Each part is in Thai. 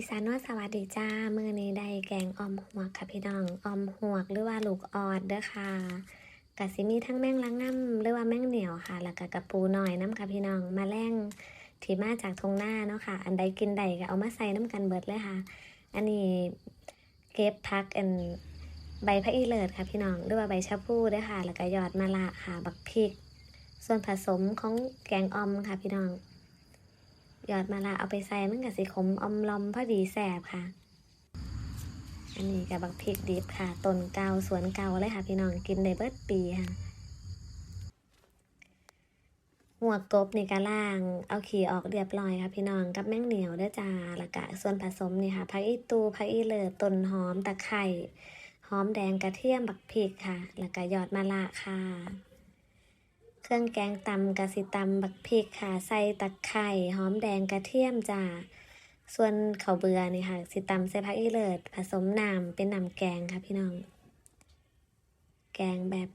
อีสานว่าสวัสดีจ้ามื้อนี้ได้แกงออมหวกค่ะพี่น้องออมหวกหรือว่าลูกออดเด้อค่ะกะสิมีทั้งแมงลังน้ำหรือว่าแมงเหนียวค่ะ แล้วก็กระปูหน่อยน้ำค่ะพี่น้องมาแรงที่มาจากทงหน้าเนาะค่ะ อันใดกินใดก็เอามาใส่น้ำกันเบิดเลยค่ะ อันนี้เก็บพักอันใบพระอีเลิศค่ะพี่น้องหรือว่าใบชะพูเด้วยค่ะ แล้วก็ยอดมะละค่ะบักพริก ส่วนผสมของแกงออมค่ะพี่น้อง ยอดมาละเอาไปใส่มันกับสีขมอมลอมพอดีแสบค่ะ อันนี้กับบักพริกดิบค่ะต้นเกาสวนเกาเลยค่ะ พี่น้องกินได้เบิดปีค่ะหัวกบนี่ก็ล่าง เอาขี่ออกเรียบร้อยค่ะพี่น้องกับแมงเหนียวด้อจ้าล้วก็ส่วนผสมนี่ค่ะผักอีตูผักอีเลิศต้นหอมตะไคร่หอมแดงกระเทียมบักพริกค่ะแล้วก็ยอดมะละค่ะ เครื่องแกงตำกะสิตำบักพริกค่ะใส่ตะไคร่หอมแดงกระเทียมจ้าส่วนข้าวเบือนี่ค่ะ สิตำใส่ผักอีเลิศผสมน้ำเป็นน้ำแกงค่ะพี่น้อง แกงแบบ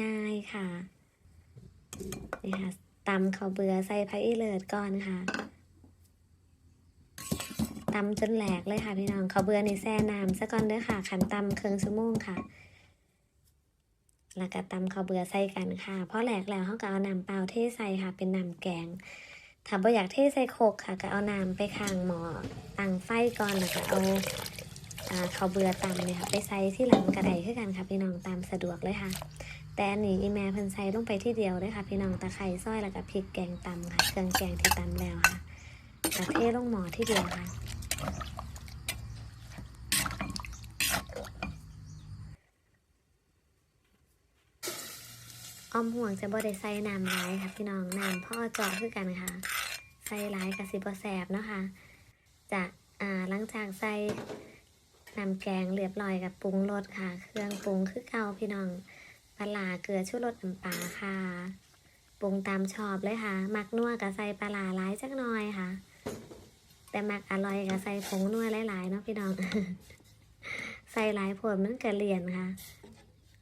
ง่ายๆค่ะนี่ค่ะตำข้าวเบือใส่ผักอีเลิศก่อนค่ะตำจนแหลกเลยค่ะพี่น้องข้าวเบือนี่แช่น้ำซะก่อนเด้อค่ะขันตำเครื่องชั่วโมงค่ะ แล้วก็ตำข้าวเบือใส่กันค่ะพอแหลกแล้วเขาก็เอาน้ำเปล่าเทใส่ค่ะ เป็นน้ำแกง ถ้าบ่อยากเทใส่โคกค่ะ ก็เอาน้ำไปข้างหม้อตั้งไฟก่อนแล้วก็เอาอ่าข้าวเบือตำเนี่ยค่ะ ไปใส่ที่หลังกระไดคือกันค่ะพี่น้องตามสะดวกเลยค่ะ แต่อันนี้อีแม่เพิ่นใส่ลงไปที่เดียวเลยค่ะ พี่น้องตะไคร้ซอยแล้วก็พริกแกงตำค่ะ เครื่องแกงที่ตำแล้วค่ะกระเทลงหม้อที่เดียวค่ะ ออมห่วงจะบ่ได้ใส่น้ำร้ายค่ะพี่น้องน้ำพ่อจาะคือกันค่ะ ใส่ร้ายกับสิบแสบเนาะค่ะจากอ่าหลังจากใส่น้ำแกงเรียบร้อยกับปรุงรสค่ะ เครื่องปรุงคือเก่าพี่น้องปลาเกลือชูรสน้ำปลาค่ะปรุงตามชอบเลยค่ะ มักนัวกับใส่ปลาร้าร้ายจักหน่อยค่ะ แต่มักอร่อยกับใส่ผงนัวหลายๆเนาะพี่น้อง ใส่หลายผลมันกระเลียนค่ะ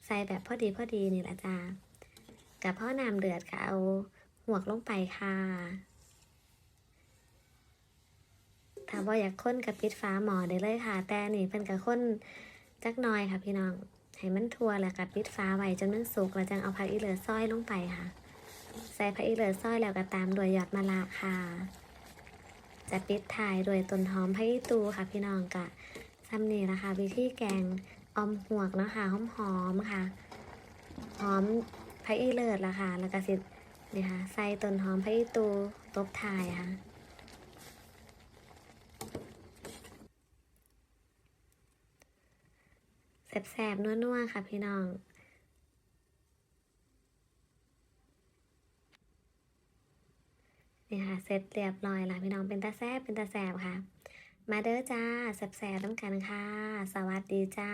ใส่แบบพอดีพอดีนี่แหละจ้า กับพ่อน้ำเดือดค่ะเอาหวกลงไปค่ะ ถ้าว่อยากค้นกับปิดฟ้าหมอได้เลยค่ะ แต่นี่เป็นกับค้นจักน่อยค่ะพี่น้อง ให้มันทั่วแล้วกับปิดฟ้าไว้จนมันสุกแล้วจังเอาผักอีเหลือซอยลงไปค่ะ ใส่ผักอีเหลือซอยแล้วก็ตามด้วยยอดมะระค่ะ จะปิดท้ายด้วยต้นหอมผักอีตูค่ะพี่น้องกะซ้ำนี่นะคะวิธีแกงอมหวกนะคะหอมหอมๆค่ะ หอม พระอีเลิศละค่ะ แล้วก็สินี่ค่ะใส่ต้นหอมพระอีตูตบทายค่ะแสบๆนัวๆค่ะพี่น้องนี่ค่ะเสร็จเรียบร้อยละพี่น้องเป็นตาแซบเป็นตาแสบค่ะ มาเด้อจ้าแสบๆต้องกันค่ะ สวัสดีจ้า